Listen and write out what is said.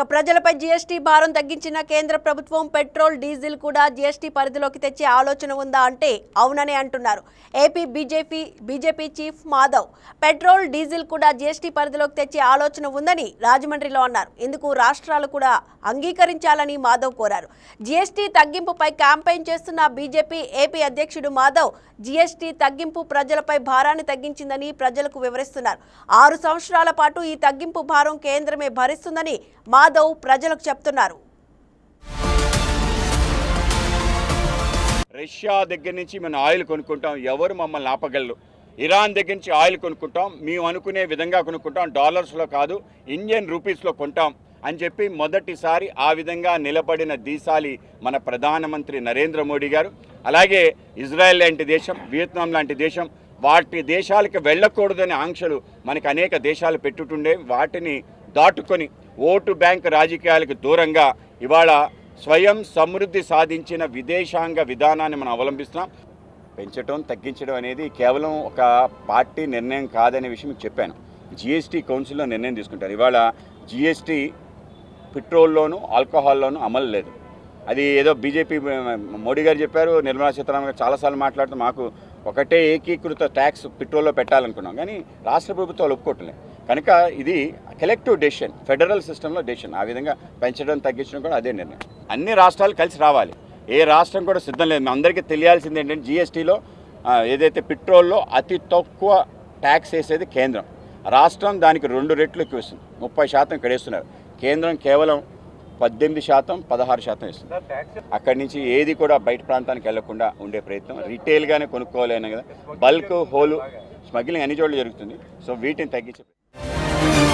ఇక ప్రజలపై జీఎస్టీ భారం తగ్గించిన కేంద్ర ప్రభుత్వం పెట్రోల్ డీజిల్ కూడా జీఎస్టీ పరిధిలోకి తెచ్చే ఆలోచన ఉందా అంటే అవుననే అంటున్నారు. AP BJP BJP chief Madhav. Petrol diesel కూడా జీఎస్టీ పరిధిలోకి తెచ్చే ఆలోచన ఉందని రాజమండ్రిలో అన్నారు. ఇందుకు రాష్ట్రాలు కూడా అంగీకరించాలని మాధవ్ కోరారు. జీఎస్టీ తగ్గింపుపై క్యాంపెయిన్ చేస్తున్న బీజేపీ ఏపీ అధ్యక్షుడు మాధవ్ జీఎస్టీ తగ్గింపు ప్రజలపై భారాన్ని తగ్గించిందని ప్రజలకు వివరిస్తున్నారు. ఆరు సంవత్సరాల పాటు ఈ తగ్గింపు భారం కేంద్రమే భరిస్తుందని మాధవ్ ప్రజలకు చెప్తున్నారు. రష్యా దగ్గర నుంచి మనం ఆయిల్ కొనుక్కుంటాం. ఎవరు మమ్మల్ని ఆపగలరు. ఇరాన్ దగ్గర నుంచి ఆయిల్ కొనుక్కుంటాం. మేము అనుకునే విధంగా కొనుక్కుంటాం. డాలర్స్లో కాదు ఇండియన్ రూపీస్లో కొంటాం అని చెప్పి మొదటిసారి ఆ విధంగా నిలబడిన దీశాలి మన ప్రధానమంత్రి నరేంద్ర మోడీ గారు. అలాగే ఇజ్రాయెల్ లాంటి దేశం వియత్నాం లాంటి దేశం వాటి దేశాలకు వెళ్ళకూడదనే ఆంక్షలు మనకి అనేక దేశాలు పెట్టుటుండే వాటిని దాటుకొని ఓటు బ్యాంక్ రాజకీయాలకు దూరంగా ఇవాళ స్వయం సమృద్ధి సాధించిన విదేశాంగ విధానాన్ని మనం అవలంబిస్తున్నాం. పెంచడం తగ్గించడం అనేది కేవలం ఒక పార్టీ నిర్ణయం కాదనే విషయం మీకు చెప్పాను. జిఎస్టీ కౌన్సిల్లో నిర్ణయం తీసుకుంటారు. ఇవాళ జిఎస్టీ పెట్రోల్లోను ఆల్కహాల్లోనూ అమలు లేదు. అది ఏదో బీజేపీ మోడీ గారు చెప్పారు నిర్మలా సీతారామన్ గారు చాలాసార్లు మాట్లాడుతూ మాకు ఒకటే ఏకీకృత ట్యాక్స్ పెట్రోల్లో పెట్టాలనుకున్నాం. కానీ రాష్ట్ర ప్రభుత్వాలు ఒప్పుకోవట్లేదు కనుక ఇది కలెక్టివ్ డెసిషన్ ఫెడరల్ సిస్టంలో డెసిషన్ ఆ విధంగా పెంచడం తగ్గించడం కూడా అదే నిర్ణయం. అన్ని రాష్ట్రాలు కలిసి రావాలి. ఏ రాష్ట్రం కూడా సిద్ధం లేదు. అందరికీ తెలియాల్సింది ఏంటంటే జిఎస్టీలో ఏదైతే పెట్రోల్లో అతి తక్కువ ట్యాక్స్ వేసేది కేంద్రం. రాష్ట్రం దానికి రెండు రెట్లు ఎక్కువ ఇస్తుంది ముప్పై శాతం ఇక్కడ వేస్తున్నారు. కేంద్రం కేవలం పద్దెనిమిది శాతం పదహారు శాతం ఇస్తుంది అక్కడి నుంచి ఏది కూడా బయట ప్రాంతానికి వెళ్ళకుండా ఉండే ప్రయత్నం. రీటైల్గానే కొనుక్కోవాలనే కదా. బల్క్ హోలు స్మగ్లింగ్ అన్ని చోట్ల జరుగుతుంది. సో వీటిని తగ్గించే Музика